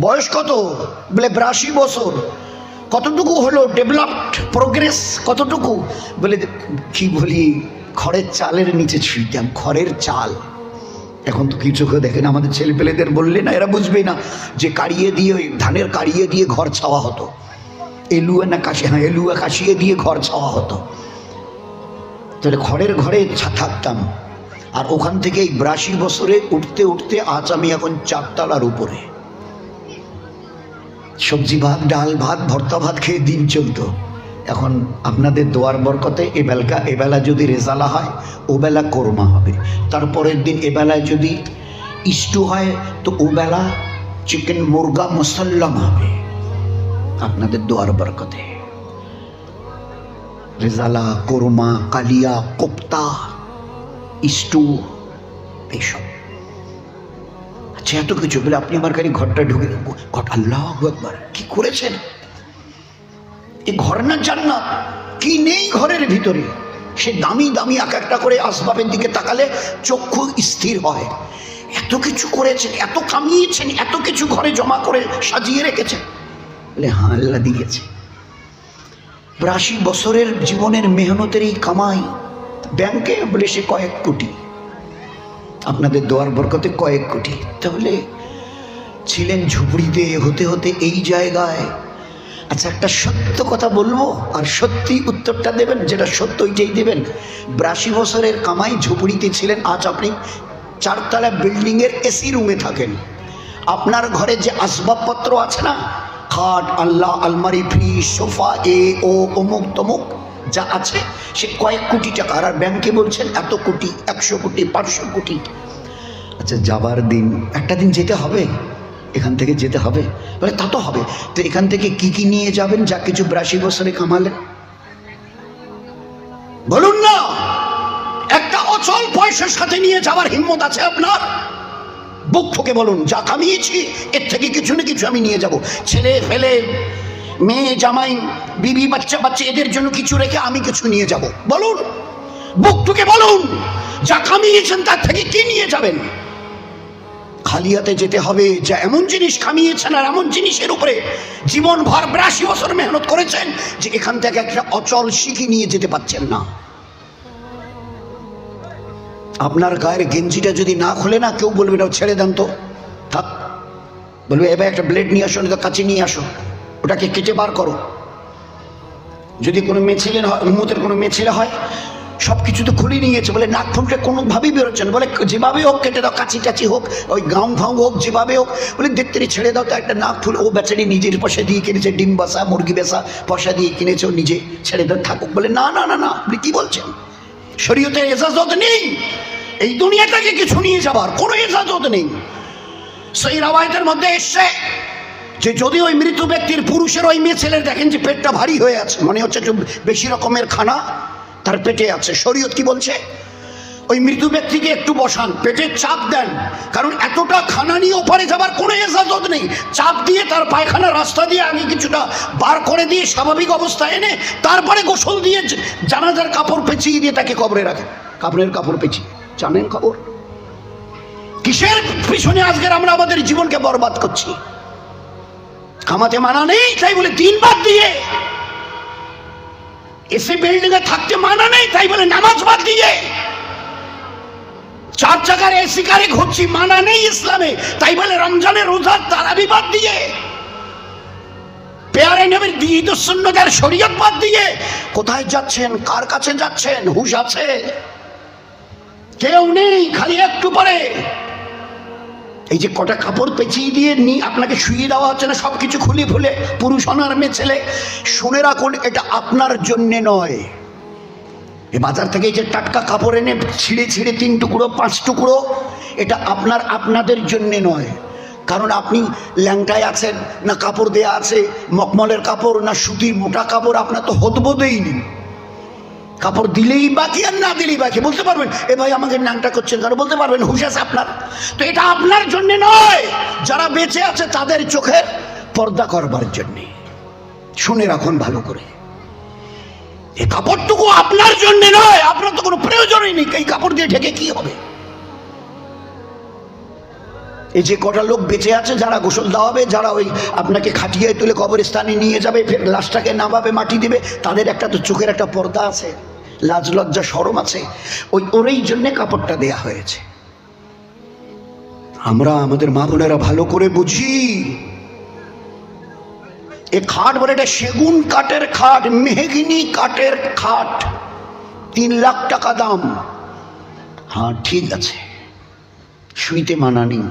বয়স কত? বলে বিরাশি বছর। কতটুকু হলো ডেভেলপড প্রোগ্রেস কতটুকু? বলে কি বলি, খড়ের চালের নিচে ছুঁইতাম খড়ের চাল। এখন তো কিছু কেউ দেখেন, আমাদের ছেলেপেলেদের বললে না, এরা বুঝবে না যে কাড়িয়ে দিয়ে ওই ধানের কাড়িয়ে দিয়ে ঘর ছাওয়া হতো। এলুয়া না কাশি হ্যাঁ এলুয়া কাশিয়ে দিয়ে ঘর ছাওয়া হতো। তাহলে খড়ের ঘরে থাকতাম। আর ওখান থেকে এই বিরাশি বছরে উঠতে উঠতে আজ আমি এখন চারতলার উপরে। সবজি ভাত, ডাল ভাত, ভর্তা ভাত খেয়ে দিন চলতো। এখন আপনাদের দোয়ার বরকতে এবেলকা এবেলা যদি রেজালা হয় ওবেলা কোরমা হবে। তারপরের দিন এবেলায় যদি ইস্টু হয়, তো ওবেলা চিকেন মুরগা মুসল্লাম হবে। আপনাদের দোয়ার বরকতে। রেজালা, কোরমা, কালিয়া, কোপ্তা ইস্টু এইসব। আচ্ছা এত কিছু বলে আপনি আমার গাড়ি ঘরটা ঢুকে ঘর আল্লাহ একবার কি করেছেন? এই ঘর না জান্নাত? কি নেই ঘরের ভিতরে? সে দামি দামি এক একটা করে আসবাবের দিকে তাকালে চক্ষু স্থির হয়। এত কিছু করেছেন, এত কামিয়েছেন, এত কিছু ঘরে জমা করে সাজিয়ে রেখেছেন। বলে হ্যাঁ আল্লাহ দিয়েছে। বিরাশি বছরের জীবনের মেহনতের এই কামাই ব্যাংকে বলে সে কয়েক কোটি। আপনাদের দোয়ার বরকতে কয়েক কোটি। তাহলে ছিলেন ঝুপড়িতে হতে হতে এই জায়গায়। আচ্ছা একটা সত্য কথা বলব? আর সত্যি উত্তরটা দেবেন, যেটা সত্য ওইটাই দেবেন। বিরাশি বছরের কামাই ঝুপড়িতে ছিলেন, আজ আপনি চারতলা বিল্ডিংয়ের এসি রুমে থাকেন। আপনার ঘরে যে আসবাবপত্র আছে না? খাট আল্লাহ আলমারি, ফ্রিজ, সোফা, এ, ও অমুক তমুক যা আছে, সে কয়েক কোটি টাকা। আর ব্যাংকে বলছেন, এত কোটি, একশো কোটি, পাঁচশো কোটি। আচ্ছা যাবার দিন, একটা দিন যেতে হবে? এখান থেকে যেতে হবে? বলে, তা তো হবে। তো এখান থেকে কি কি নিয়ে যাবেন যা কিছু বিরাশি বছরে কামালেন? বলুন না! একটা অচল পয়সার সাথে নিয়ে যাওয়ার হিম্মত আছে আপনার? বক্ষকে বলুন, যা কামিয়েছি, এর থেকে কিছু না কিছু আমি নিয়ে যাব। ছেলে, ফেলে মেয়ে জামাই, বিবি বাচ্চা বাচ্চা, এদের জন্য কিছু রেখে আমি কিছু নিয়ে যাব। বলুন বুক ঠুকে বলুন, যা কামিয়েছেন তার থেকে কি নিয়ে যাবেন? খালিয়াতে যেতে হবে, যা এমন জিনিস খামিয়েছেন আর এমন জিনিসের উপরে জীবন ভর বিরাশি বছর মেহনত করেছেন যে এখান থেকে একটা অচল শিখি নিয়ে যেতে পাচ্ছেন না। আপনার গায়ের গেঞ্জিটা যদি না খুলে না, কেউ বলবে না ছেড়ে দেন তো। থাক, বলবে, এবার একটা ব্লেড নিয়ে আসো তো কাছে নিয়ে আসো। ওটাকে কেটে বার করো। যদি কোনো মেয়ে ছেলে হয়, উম্মতের কোনো মেয়ে ছেলে হয় সব কিছু তো খুলে নিয়েছে বলে নাক ফুলটা কোনোভাবেই বেরোচ্ছে না। বলে যেভাবে হোক কেটে দাও কাছি টাচি হোক, ওই গাউন ফাউন হোক, যেভাবে হোক। বলে দেখতে ছেড়ে দাও তো একটা নাক ফুল ও বেচারি নিজের পয়সা দিয়ে কিনেছে, ডিম বাসা মুরগি বেসা পয়সা দিয়ে কিনেছে, ও নিজে ছেড়ে দাও, থাকুক। বলে না না না না, আপনি কি বলছেন? শরীয়তে এজাজত নেই। এই দুনিয়াটাকে কিছু নিয়ে যাবার কোনো এজাজত নেই। সেই রাবায়তের মধ্যে এসছে যে যদি ওই মৃত ব্যক্তির পুরুষের ওই মেয়ে ছেলের দেখেন যে পেটটা ভারী হয়ে আছে, মনে হচ্ছে বেশি রকমের খানা, তার পেটে আছে। শরীয়ত কি বলছে? ওই মৃত ব্যক্তিকে একটু বসান, পেটে চাপ দেন, কারণ এতটা খানা নিয়ে ওপারে যাবার কোনো এজাজত নেই। চাপ দিয়ে তার পায়খানা রাস্তা দিয়ে আগে কিছুটা বার করে দিয়ে স্বাভাবিক অবস্থায় এনে তারপরে গোসল দিয়ে জানাজার কাপড় পেঁচিয়ে দিয়ে তাকে কবরে রাখে কাপড়ের কাপড় পেঁচিয়ে। জানেন খবর? কিসের পিছনে আজকের আমরা আমাদের জীবনকে বরবাদ করছি? কামাতে মানা নেই, তাই বলে দিন বাদ দিয়ে। এসে বিল্ডিং এ থাকতে মানা নেই, তাই বলে নামাজ বাদ দিয়ে। চার চাকার এসি কারে ঘুরছি, মানা নেই ইসলামে, তাই বলে রমজানের রোজার তারাবি বাদ দিয়ে। পেয়ারে নবীর ঈদ সুন্নতের শরীয়ত বাদ দিয়ে। কোথায় যাচ্ছেন, কার কাছে যাচ্ছেন, হুশ আছে? কেউ নেই, খালি একটু পরে। এই যে কটা কাপড় পেঁচিয়ে দিয়ে নি, আপনাকে শুয়ে দেওয়া হচ্ছে না সব কিছু খুলে ফুলে, পুরুষ অনার মেয়ে ছেলে। শুনে রাখুন, এটা আপনার জন্যে নয়। এ বাজার থেকে এই যে টাটকা কাপড় এনে ছিঁড়ে ছিঁড়ে তিন টুকরো, পাঁচ টুকরো, এটা আপনার আপনাদের জন্যে নয়। কারণ আপনি ল্যাংটায় আছেন, না কাপড় দেয়া আছে মকমলের কাপড়, না সুতির মোটা কাপড়, আপনার তো হতবোধেই নেই। কাপড় দিলেই বাকি আর না দিলেই বাকি, বলতে পারবেন? এ ভাই আমাকে ন্যাংটা করছেন কারণ বলতে পারবেন হুশাস আপনার। তো এটা আপনার জন্য নয়, যারা বেঁচে আছে তাদের চোখে পর্দা করবার জন্যে। শুনে রাখুন ভালো করে। এই কাপড়টুকু আপনার জন্য নয়, আপনার তো কোনো প্রয়োজনই নেই, এই কাপড় দিয়ে ঢেকে কি হবে? এই যে কটা লোক বেঁচে আছে, যারা গোসল দেওয়াবে, যারা ওই আপনাকে খাটিয়ে তুলে কবরস্থানে নিয়ে যাবে, ফের লাশটাকে নামাবে, মাটি দিবে, তাদের একটা তো চোখের একটা পর্দা আছে, লাজ লজ্জা, সরম আছে। ওই ওরই জন্যে কাপড়টা দেয়া হয়েছে। আমরা আমাদের মা বোনেরা ভালো করে বুঝি। এ খাট বলে এটা সেগুন কাঠের খাট, মেহগিনি কাঠের খাট। তিন লাখ টাকা দাম। হ্যাঁ ঠিক আছে। শুইতে মানা নেই।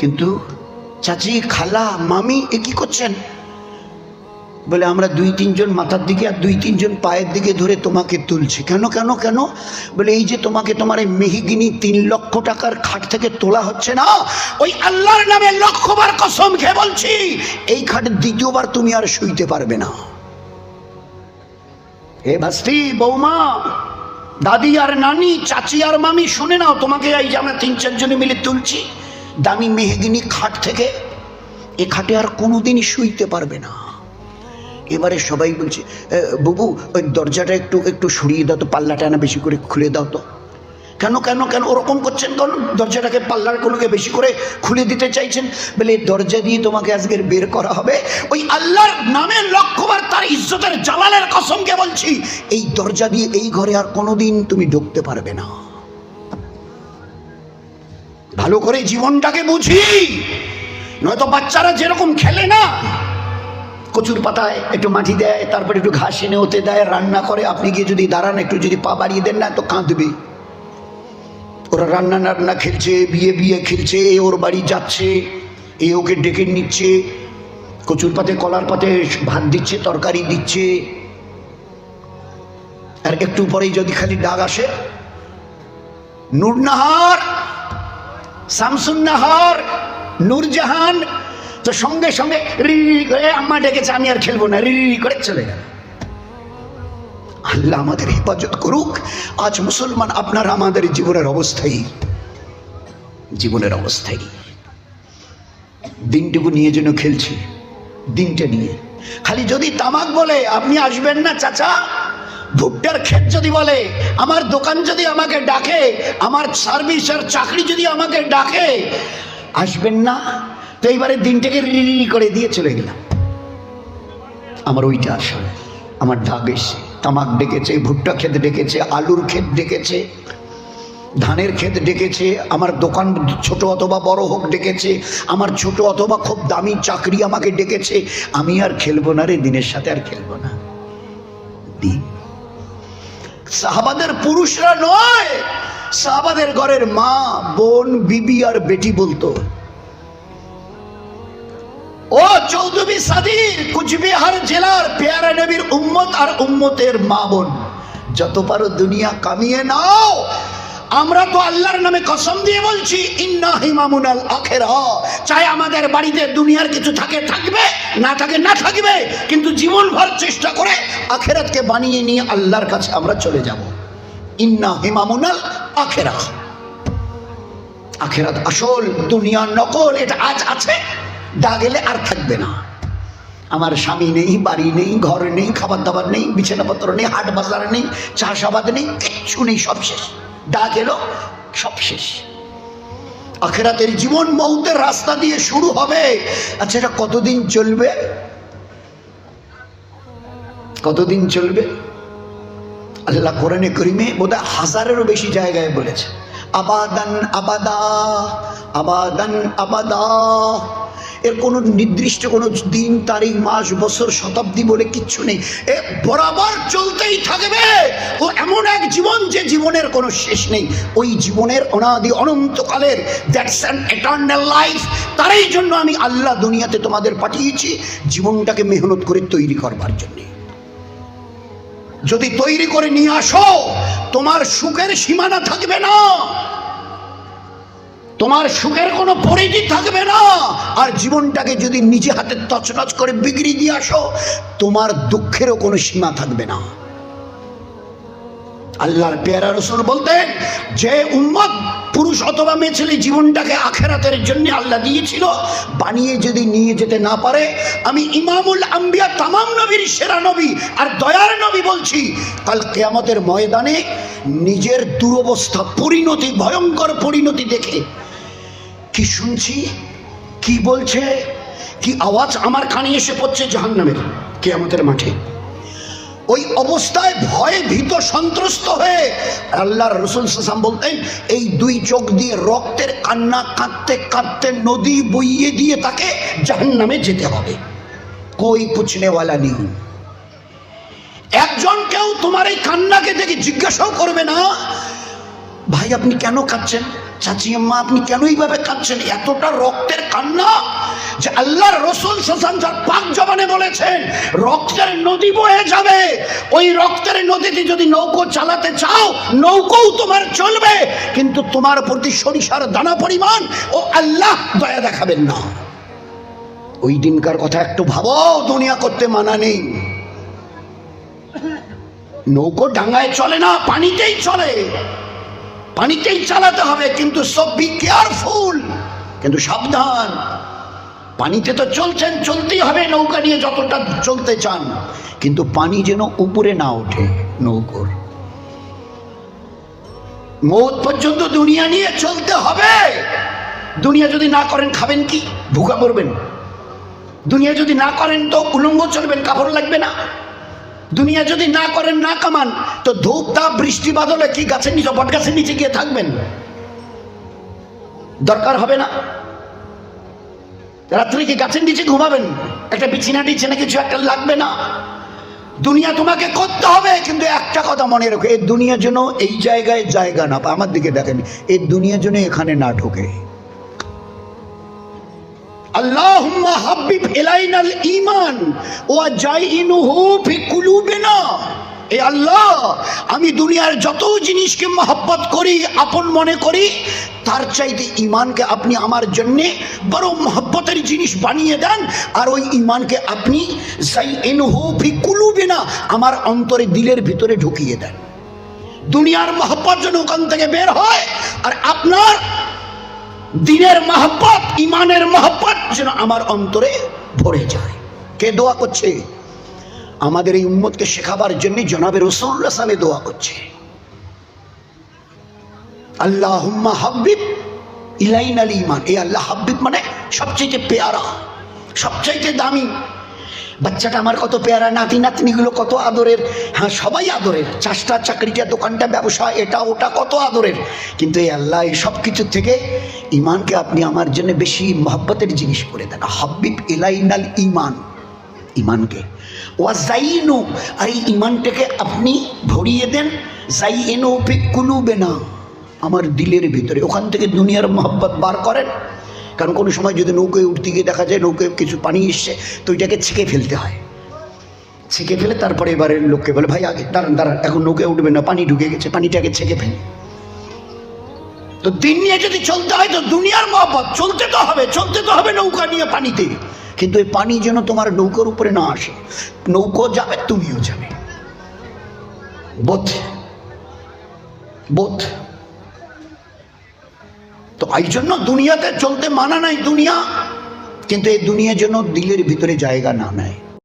কিন্তু চাচি, খালা, মামি, এ কি করছেন? বলে, আমরা দুই তিনজন মাথার দিকে আর দুই তিনজন পায়ের দিকে ধরে তোমাকে তুলছি। কেন কেন কেন? বলে, এই যে তোমাকে তোমার এই মেহিগিনি তিন লক্ষ টাকার খাট থেকে তোলা হচ্ছে না, ওই আল্লাহর নামে লক্ষবার কসম খেয়ে বলছি, এই খাটে দ্বিতীয়বার তুমি আর শুইতে পারবে না। এ ভাস্তি, বৌমা, দাদি আর নানি, চাচি আর মামি, শুনে নাও তোমাকে এই যে আমরা তিন চারজনে মিলে তুলছি। দামি মেহগিনি খাট থেকে এ খাটে আর কোনোদিনই শুইতে পারবে না। এবারে সবাই বলছে "এ, বুবু ওই দরজাটা একটু একটু সরিয়ে দাও তো পাল্লাটা না বেশি করে খুলে দাও তো। কেন কেন কেন ওরকম করছেন কেন? দরজাটাকে পাল্লার কোনোকে বেশি করে খুলে দিতে চাইছেন? বলে দরজা দিয়ে তোমাকে আজকের বের করা হবে। ওই আল্লাহর নামে লক্ষ্যবার তার ইজ্জতের জালালের কসমকে বলছি এই দরজা দিয়ে এই ঘরে আর কোনোদিন তুমি ঢুকতে পারবে না। ভালো করে জীবনটাকে বুঝি। নয়তো বাচ্চারা যেরকম খেলে না, কচুর পাতায় একটু মাটি দেয়, তারপরে একটু ঘাস এনে ওতে দেয়, রান্না করে, আপনি গিয়ে যদি দাঁড়ান, একটু যদি পা বাড়িয়ে দেন না, তো কাঁদবে। ওরা রান্না রান্না খেলছে, বিয়ে বিয়ে খেলছে, এ ওর বাড়ি যাচ্ছে, এ ওকে ডেকে নিচ্ছে, কচুর পাতে, কলার পাতে ভাত দিচ্ছে, তরকারি দিচ্ছে। আর একটু পরেই যদি খালি ডাক আসে নূরনাহার শামসুন্নাহার নূরজাহান। তো সঙ্গে সঙ্গে রি করে আম্মা ডেকেছে, আমি আর খেলব না রি করে চলে গেল। আল্লাহ আমাদের হেফাজত করুক। আজ মুসলমান, আপনার আমাদের জীবনের অবস্থাই জীবনের অবস্থাই। দিনটুকু নিয়ে যেন খেলছি, দিনটা নিয়ে। খালি যদি তামাক বলে, আপনি আসবেন না, চাচা? ভুট্টার ক্ষেত যদি বলে, আমার দোকান যদি আমাকে ডাকে, আমার সার্ভিস আর চাকরি যদি আমাকে ডাকে, আসবেন না? তো এইবারে দিনটাকে রি রি রি করে দিয়ে চলে গেলাম। আমার ওইটা আসলে, আমার ডাক এসে, তামাক ডেকেছে, ভুট্টা ক্ষেত ডেকেছে, আলুর ক্ষেত ডেকেছে, ধানের ক্ষেত ডেকেছে, আমার দোকান ছোট অথবা বড় হোক ডেকেছে, আমার ছোট অথবা খুব দামি চাকরি আমাকে ডেকেছে, আমি আর খেলব না রে, দিনের সাথে আর খেলব না। দিন সাহাবাদের পুরুষরা নয়। সাহাবাদের ঘরের মা, বোন, বিবি আর বেটি বলতো, ও চৌধুরী সাদির কুচবিহার জেলার পেয়ারা নবীর উম্মত আর উম্মতের মা বোন, যত পারো দুনিয়া কামিয়ে নাও। আমরা তো আল্লাহর নামে কসম দিয়ে বলছি, ইন্না হিমামুনাল আখেরা। চাই আমাদের বাড়িতে দুনিয়ার কিছু থাকে, থাকবে, না থাকে, না থাকবে, কিন্তু জীবন ভর চেষ্টা করে আখেরাতকে বানিয়ে নিয়ে আল্লাহর কাছে আমরা চলে যাব। ইন্না হিমামুনাল আখেরা। আখেরাত আসল, দুনিয়া নকল, এটা আজ আছে, দা গেলে আর থাকবে না। আমার স্বামী নেই, বাড়ি নেই, ঘর নেই, খাবার দাবার নেই, বিছানাপত্র নেই, হাট বাজার নেই, চাষাবাদ নেই, কিচ্ছু নেই, সব শেষ। দা গেল, সব শেষ। আখেরাতের জীবন মৌতের রাস্তা দিয়ে শুরু হবে। আচ্ছা এটা কতদিন চলবে? কতদিন চলবে? আল্লাহ কোরআনে করিমে বোধহয় হাজারেরও বেশি জায়গায় বলেছে, আবাদান আবাদা আবাদান আবাদা। এর কোনো নির্দিষ্ট কোনো দিন, তারিখ, মাস, বছর, শতাব্দী বলে কিচ্ছু নেই। এ বরাবর চলতেই থাকবে। ও এমন এক জীবন যে জীবনের কোনো শেষ নেই। ওই জীবনের অনাদি অনন্তকালের দ্যাটস অ্যান এটার্নাল লাইফ তারই জন্য আমি আল্লাহ দুনিয়াতে তোমাদের পাঠিয়েছি জীবনটাকে মেহনত করে তৈরি করবার জন্যে। যদি তৈরি করে নিয়ে আসো, তোমার সুখের সীমানা থাকবে না। তোমার সুখের কোনো পরিধি থাকবে না। আর জীবনটাকে যদি নিজে হাতে তছনছ করে বিক্রি দিয়ে আসো, তোমার দুঃখেরও কোনো সীমা থাকবে না। আল্লাহর পেয়ারা রসুল বলতেন, যে উম্মত, পুরুষ অথবা মেয়ে ছেলে জীবনটাকে আখেরাতের জন্য আল্লাহ দিয়েছিল, বানিয়ে যদি নিয়ে যেতে না পারে, আমি ইমামুল আম্বিয়া, তামাম নবীর সেরা নবী আর দয়ার নবী বলছি, কাল কেয়ামতের ময়দানে নিজের দুরবস্থা, পরিণতি, ভয়ঙ্কর পরিণতি দেখে কি শুনছি? কি বলছে? কি আওয়াজ আমার কানে এসে পড়ছে জাহান্নামের কে আমাদের মাঠে? ওই অবস্থায় ভয়ে ভীত সন্ত্রস্ত হয়ে আল্লাহর রসুল সাসাম বলতেন এই দুই চোখ দিয়ে রক্তের কান্না কাঁদতে কাঁদতে নদী বইয়ে দিয়ে তাকে জাহান্নামে যেতে হবে। কই পুছনেওয়ালা নেই? একজন কেউ তোমার এই কান্নাকে দেখে জিজ্ঞাসাও করবে না ভাই, আপনি কেন কাঁদছেন? চাচি আম্মা আপনি কেন এইভাবে কাঁদছেন? এতটা রক্তের কান্না যে আল্লাহর রসুল সোসান যার পাক জবানে বলেছেন, রক্তের নদী বয়ে যাবে। ওই রক্তের নদীতে যদি নৌকো চালাতে চাও, নৌকোও তোমার চলবে। কিন্তু তোমার প্রতি সরিষার দানা পরিমাণ ও আল্লাহ দয়া দেখাবেন না। ওই দিনকার কথা একটু ভাবো, দুনিয়া করতে মানা নেই। নৌকো ডাঙ্গায় চলে না, পানিতেই চলে। পানিতেই চালাতে হবে, কিন্তু সব বি কেয়ারফুল কিন্তু সাবধান। পানিতে তো চলছেন, চলতেই হবে নৌকা নিয়ে যতটা চলতে চান, কিন্তু পানি যেন উপরে না ওঠে নৌকোর। মৌত পর্যন্ত দুনিয়া নিয়ে চলতে হবে। দুনিয়া যদি না করেন, খাবেন কি? ভুকা পড়বেন। দুনিয়া যদি না করেন, তো উলঙ্গ চলবেন, কাপড় লাগবে না। দুনিয়া যদি না করেন, না কামান, তো ধূপ তাপ, বৃষ্টি বাদলে কি গাছের নিচে বট গাছের নিচে গিয়ে থাকবেন? দরকার হবে না। রাত্রে কি গাছের নিচে ঘুমাবেন? একটা বিছিনা টিছিনা কিছু একটা লাগবে না। দুনিয়া তোমাকে করতে হবে, কিন্তু একটা কথা মনে রেখো এই দুনিয়ার জন্য এই জায়গায় জায়গা না আমার দিকে দেখেন এই দুনিয়ার জন্য এখানে না ঢোকে। আল্লাহুম্মা হাব্বিব ইলাইনাল ঈমান ওয়া জাইনুহু ফি কুলুবিনা এ আল্লাহ, আমি দুনিয়ার যত জিনিসকে মহব্বত করি, আপন মনে করি, তার চাইতে ইমানকে আপনি আমার জন্যে বড় মহব্বতের জিনিস বানিয়ে দেন, আর ওই ইমানকে আপনি ফি কুলুবিনা আমার অন্তরে দিলের ভিতরে ঢুকিয়ে দেন। দুনিয়ার মহব্বত যেন ওখান থেকে বের হয়, আর আপনার দিনের মহব্বত ইমানের মহব্বত যেন আমার অন্তরে ভরে যায়। কে দোয়া করছে? আমাদের এই উম্মতকে শেখাবার জন্য জনাবে রসুল্লাহ সালে দোয়া করছে। আল্লাহ হাবিব ইলাইন আলী ইমান এই আল্লাহ হাব্বিব মানে সবচেয়ে পেয়ারা, সবচাইতে দামি বাচ্চাটা আমার কত পেয়ারা, নাতি নাতনিগুলো কত আদরের? হ্যাঁ সবাই আদরের। চাষটা, চাকরিটা, দোকানটা, ব্যবসা, এটা, ওটা কত আদরের? কিন্তু এই আল্লাহ, এই সব কিছুর থেকে ইমানকে আপনি আমার জন্য বেশি মহব্বতের জিনিস করে দেন। হাব্বিব ইলাইনাল ইমান ইমানকে ওয়া জাইনু আর এই ইমানটাকে আপনি ভরিয়ে দেন। জাইনু ফি কুলুবেনা আমার দিলের ভিতরে। ওখান থেকে দুনিয়ার মহব্বত বার করেন। কারণ কোনো সময় যদি নৌকোয় উঠতে গিয়ে দেখা যায় নৌকোয় কিছু পানি এসছে, তো ওইটাকে ছেঁকে ফেলতে হয়। ছেঁকে ফেলে তারপরে এবারে লোককে বলে, ভাই, আগে দাঁড়ান দাঁড়ান, এখন নৌকে উঠবে না, পানি ঢুকে গেছে, পানিটাকে ছেঁকে ফেলে। তো দিন নিয়ে যদি চলতে হয়, তো দুনিয়ার মহব্বত, চলতে তো হবে, চলতে তো হবে নৌকা নিয়ে পানিতে। কিন্তু এই পানি যেন তোমার নৌকার উপরে না আসে, নৌকো যাবে, তুমিও যাবে। বোধ বোধ। তো এই জন্য দুনিয়াতে চলতে মানা নাই দুনিয়া, কিন্তু এই দুনিয়ার জন্য দিলের ভিতরে জায়গা না নেয়